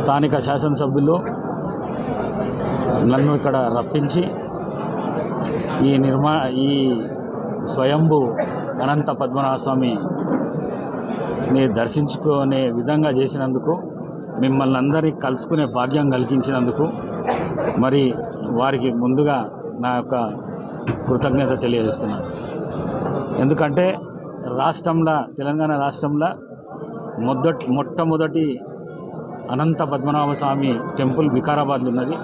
స్థానిక శాసనసభ్యులు నన్ను ఇక్కడ రప్పించి ఈ నిర్మా ఈ స్వయంభు అనంత పద్మనాభ స్వామిని దర్శించుకునే విధంగా చేసినందుకు మిమ్మల్ని అందరినీ కలుసుకునే భాగ్యం కలిగించినందుకు మరి వారికి ముందుగా నా యొక్క కృతజ్ఞత తెలియజేస్తున్నాను. ఎందుకంటే రాష్ట్రంలో తెలంగాణ రాష్ట్రంలో మొదటి మొట్టమొదటి అనంత పద్మనాభ స్వామి టెంపుల్ వికారాబాద్లో ఉన్నది.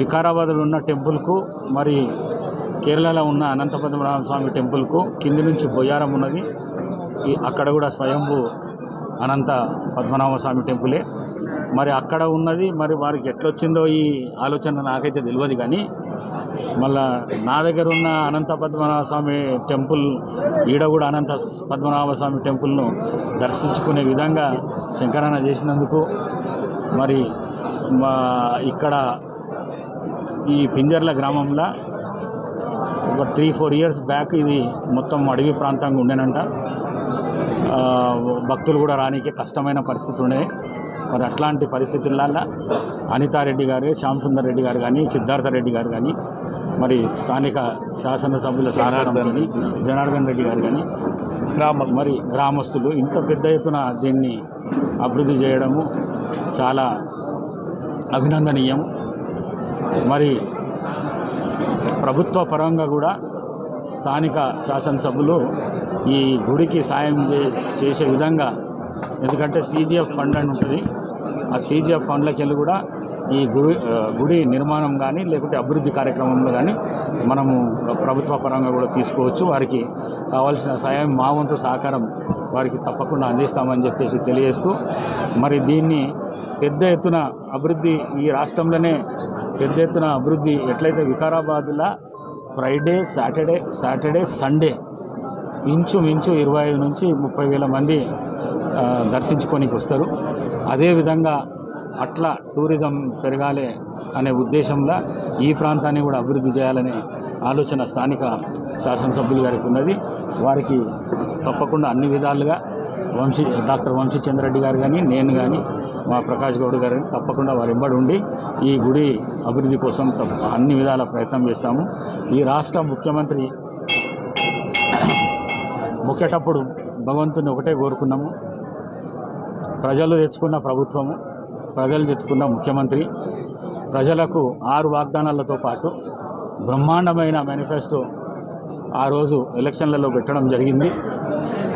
వికారాబాద్లో ఉన్న టెంపుల్కు మరి కేరళలో ఉన్న అనంత పద్మనాభ స్వామి టెంపుల్కు కింది నుంచి బొయ్యారం ఉన్నది. ఈ అక్కడ కూడా స్వయంభూ అనంత పద్మనాభ స్వామి టెంపులే. మరి అక్కడ ఉన్నది మరి వారికి ఎట్లొచ్చిందో ఈ ఆలోచన నాకైతే తెలియదు కానీ మళ్ళా నా దగ్గర ఉన్న అనంత పద్మనాభ స్వామి టెంపుల్ ఈడ కూడా అనంత పద్మనాభ స్వామి టెంపుల్ను దర్శించుకునే విధంగా శంకరన్న చేసినందుకు మరి మా ఇక్కడ ఈ పింజర్ల గ్రామంలో ఒక త్రీ ఫోర్ ఇయర్స్ బ్యాక్ ఇది మొత్తం అడవి ప్రాంతంగా ఉండేనంట. భక్తులు కూడా రానికి కష్టమైన పరిస్థితి ఉండే. మరి అట్లాంటి పరిస్థితులలో అనితారెడ్డి గారు శ్యామ్ సుందర్ రెడ్డి గారు కానీ సిద్ధార్థ రెడ్డి గారు కానీ మరి స్థానిక శాసనసభ్యుల సహకారంతో జనార్దన్ రెడ్డి గారు కానీ గ్రామస్తులు మరి గ్రామస్తులు ఇంత పెద్ద ఎత్తున దీన్ని అభివృద్ధి చేయడము చాలా అభినందనీయం. మరి ప్రభుత్వ పరంగా కూడా స్థానిక శాసనసభ్యులు ఈ గుడికి సాయం చే- చేసే విధంగా ఎందుకంటే సీజీఎఫ్ ఫండ్ అని ఉంటుంది. ఆ సీజీఎఫ్ ఫండ్లకి వెళ్ళి కూడా ఈ గుడి గుడి నిర్మాణం కానీ లేకుంటే అభివృద్ధి కార్యక్రమంలో కానీ మనము ప్రభుత్వ పరంగా కూడా తీసుకోవచ్చు. వారికి కావాల్సిన సాయం మా వంతు సహకారం వారికి తప్పకుండా అందిస్తామని చెప్పేసి తెలియజేస్తూ మరి దీన్ని పెద్ద ఎత్తున అభివృద్ధి ఈ రాష్ట్రంలోనే పెద్ద ఎత్తున అభివృద్ధి ఎట్లయితే వికారాబాద్లో ఫ్రైడే సాటర్డే సాటర్డే సండే ఇంచుమించు ఇరవై ఐదు నుంచి ముప్పై వేల మంది దర్శించుకోనికి వస్తారు. అదేవిధంగా అట్లా టూరిజం పెరగాలి అనే ఉద్దేశంలో ఈ ప్రాంతాన్ని కూడా అభివృద్ధి చేయాలనే ఆలోచన స్థానిక శాసనసభ్యులు గారికి ఉన్నది. వారికి తప్పకుండా అన్ని విధాలుగా వంశీ డాక్టర్ వంశీ చంద్రెడ్డి గారు కానీ నేను కానీ మా ప్రకాష్ గౌడ్ గారు కానీ తప్పకుండా వారి వెంబడి ఉండి ఈ గుడి అభివృద్ధి కోసం అన్ని విధాల ప్రయత్నం చేస్తాము. ఈ రాష్ట్ర ముఖ్యమంత్రి మొక్కేటప్పుడు భగవంతుని ఒకటే కోరుకున్నాము. ప్రజలు తెచ్చుకున్న ప్రభుత్వము ప్రజలు తెచ్చుకున్న ముఖ్యమంత్రి ప్రజలకు ఆరు వాగ్దానాలతో పాటు బ్రహ్మాండమైన మేనిఫెస్టో ఆ రోజు ఎలక్షన్లలో పెట్టడం జరిగింది.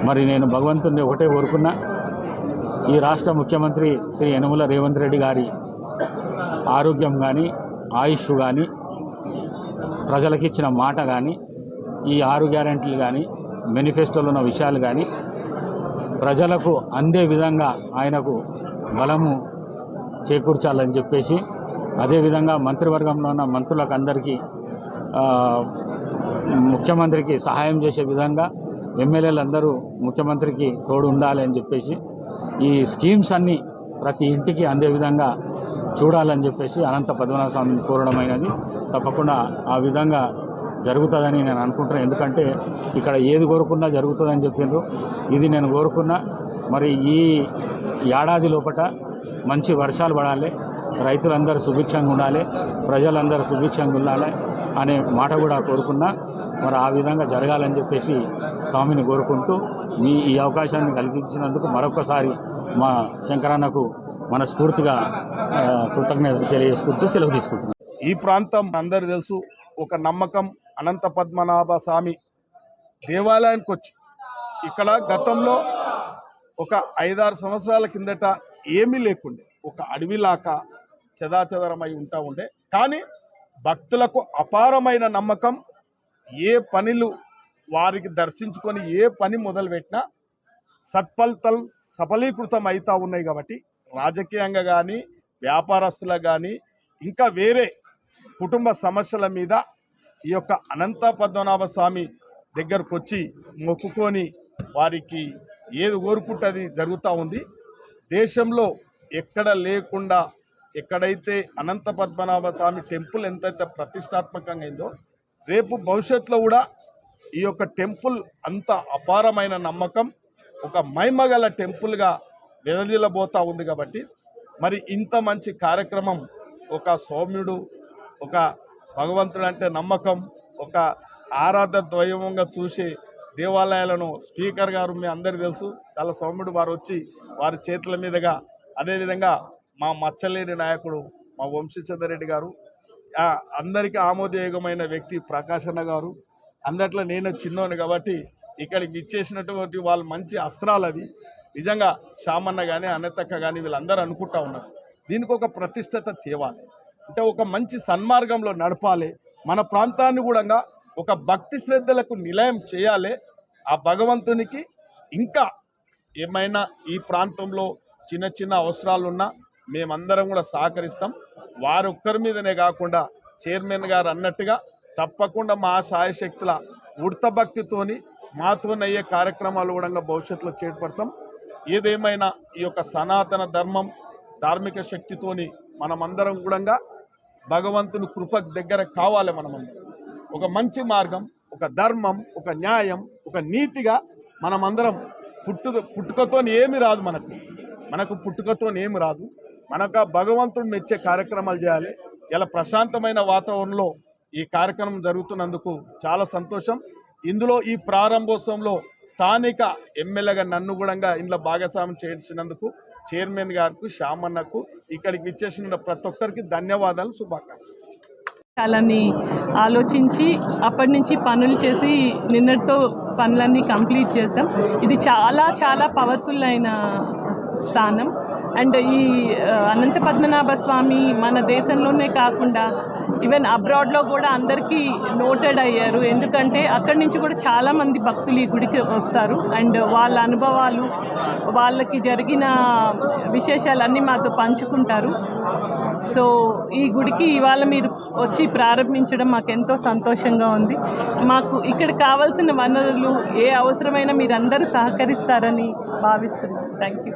మరి నేను భగవంతుని ఒకటే కోరుకున్నా ఈ రాష్ట్ర ముఖ్యమంత్రి శ్రీ యనుమల రేవంత్ రెడ్డి గారి ఆరోగ్యం కానీ ఆయుష్ కానీ ప్రజలకిచ్చిన మాట కానీ ఈ ఆరు గ్యారెంటీలు కానీ మేనిఫెస్టోలో ఉన్న విషయాలు కానీ ప్రజలకు అందే విధంగా ఆయనకు బలము చేకూర్చాలని చెప్పేసి అదేవిధంగా మంత్రివర్గంలో ఉన్న మంత్రులకు అందరికీ ముఖ్యమంత్రికి సహాయం చేసే విధంగా ఎమ్మెల్యేలు అందరూ ముఖ్యమంత్రికి తోడు ఉండాలి అని చెప్పేసి ఈ స్కీమ్స్ అన్నీ ప్రతి ఇంటికి అందే విధంగా చూడాలని చెప్పేసి అనంత పద్మనాభ స్వామిని కోరడమైనది. తప్పకుండా ఆ విధంగా జరుగుతుందని నేను అనుకుంటున్నాను ఎందుకంటే ఇక్కడ ఏది కోరుకున్నా జరుగుతుందని చెప్పిండ్రు. ఇది నేను కోరుకున్నా. మరి ఈ ఏడాది లోపట మంచి వర్షాలు పడాలి. రైతులందరూ సుభిక్షంగా ఉండాలి. ప్రజలందరూ సుభిక్షంగా ఉండాలి అనే మాట కూడా కోరుకున్నా. మరి ఆ విధంగా జరగాలని చెప్పేసి స్వామిని కోరుకుంటూ మీ ఈ అవకాశాన్ని కలిగించినందుకు మరొకసారి మా శంకరన్నకు మనస్ఫూర్తిగా కృతజ్ఞత తెలియజేసుకుంటూ సెలవు తీసుకుంటున్నాను. ఈ ప్రాంతం అందరు తెలుసు. ఒక నమ్మకం అనంత పద్మనాభ స్వామి దేవాలయానికి వచ్చి ఇక్కడ గతంలో ఒక ఐదారు సంవత్సరాల కిందట ఏమీ లేకుండే. ఒక అడవిలాక చెదాచెదరమై ఉంటా ఉండే. కానీ భక్తులకు అపారమైన నమ్మకం ఏ పనులు వారికి దర్శించుకొని ఏ పని మొదలుపెట్టినా సత్ఫలితలు సఫలీకృతం అవుతూ ఉన్నాయి కాబట్టి రాజకీయంగా కానీ వ్యాపారస్తులకు కానీ ఇంకా వేరే కుటుంబ సమస్యల మీద ఈ యొక్క అనంత పద్మనాభ స్వామి దగ్గరకు వచ్చి మొక్కుకొని వారికి ఏది కోరుకుంటుంది జరుగుతూ ఉంది. దేశంలో ఎక్కడ లేకుండా ఎక్కడైతే అనంత పద్మనాభ స్వామి టెంపుల్ ఎంతైతే ప్రతిష్టాత్మకంగా అయిందో రేపు భవిష్యత్తులో కూడా ఈ యొక్క టెంపుల్ అంత అపారమైన నమ్మకం ఒక మైమగల టెంపుల్గా వెదజల్లబోతా ఉంది కాబట్టి మరి ఇంత మంచి కార్యక్రమం ఒక సౌమ్యుడు ఒక భగవంతుడు అంటే నమ్మకం. ఒక ఆరాధ ద్వయమంగా చూసే దేవాలయాలను స్పీకర్ గారు మీ అందరికీ తెలుసు. చాలా సౌమ్యుడు వారు వచ్చి వారి చేతుల మీదుగా అదేవిధంగా మా మచ్చలేని నాయకుడు మా వంశీచంద్ర రెడ్డి గారు అందరికీ ఆమోదయోగమైన వ్యక్తి ప్రకాశన్న గారు. అందట్లో నేను చిన్నోను కాబట్టి ఇక్కడికి ఇచ్చేసినటువంటి వాళ్ళు మంచి అస్త్రాలు అది నిజంగా శామన్న కానీ అన్నతక్క కానీ వీళ్ళందరూ అనుకుంటా ఉన్నారు. దీనికి ఒక ప్రతిష్టత తేవాలి అంటే ఒక మంచి సన్మార్గంలో నడపాలి. మన ప్రాంతాన్ని కూడా ఒక భక్తి శ్రద్ధలకు నిలయం చేయాలి. ఆ భగవంతునికి ఇంకా ఏమైనా ఈ ప్రాంతంలో చిన్న చిన్న అవసరాలున్నా మేమందరం కూడా సహకరిస్తాం. వారు ఒక్కరి మీదనే కాకుండా చైర్మన్ గారు అన్నట్టుగా తప్పకుండా మా సాయశక్తుల ఉడత భక్తితోని మాతోనయ్యే కార్యక్రమాలు కూడా భవిష్యత్తులో చేపడతాం. ఏదేమైనా ఈ యొక్క సనాతన ధర్మం ధార్మిక శక్తితోని మనమందరం కూడా భగవంతుని కృప దగ్గర కావాలి మనమందరం. ఒక మంచి మార్గం ఒక ధర్మం ఒక న్యాయం ఒక నీతిగా మనమందరం పుట్టు పుట్టుకతో ఏమి రాదు మనకు. మనకు పుట్టుకతో ఏమి రాదు. మనకు భగవంతుడు మెచ్చే కార్యక్రమాలు చేయాలి. ఇలా ప్రశాంతమైన వాతావరణంలో ఈ కార్యక్రమం జరుగుతున్నందుకు చాలా సంతోషం. ఇందులో ఈ ప్రారంభోత్సవంలో స్థానిక ఎమ్మెల్యేగా నన్ను కూడా ఇంట్లో భాగస్వామ్యం చేసినందుకు చైర్మన్ గారికి శ్యామన్నకు ఇక్కడికి విచ్చేసిన ప్రతి ఒక్కరికి ధన్యవాదాలు శుభాకాంక్షలు. కాలాన్ని ఆలోచించి అప్పటి నుంచి పనులు చేసి నిన్నటితో పనులన్నీ కంప్లీట్ చేసాం ఇది చాలా చాలా పవర్ఫుల్ అయిన స్థానం. అండ్ ఈ అనంత పద్మనాభ స్వామి మన దేశంలోనే కాకుండా ఈవెన్ అబ్రాడ్లో కూడా అందరికీ నోటెడ్ అయ్యారు. ఎందుకంటే అక్కడి నుంచి కూడా చాలామంది భక్తులు ఈ గుడికి వస్తారు. అండ్ వాళ్ళ అనుభవాలు వాళ్ళకి జరిగిన విశేషాలన్నీ మాతో పంచుకుంటారు. సో ఈ గుడికి ఇవాళ మీరు వచ్చి ప్రారంభించడం మాకు ఎంతో సంతోషంగా ఉంది. మాకు ఇక్కడ కావాల్సిన వనరులు ఏ అవసరమైనా మీరందరూ సహకరిస్తారని భావిస్తున్నాను థ్యాంక్ యూ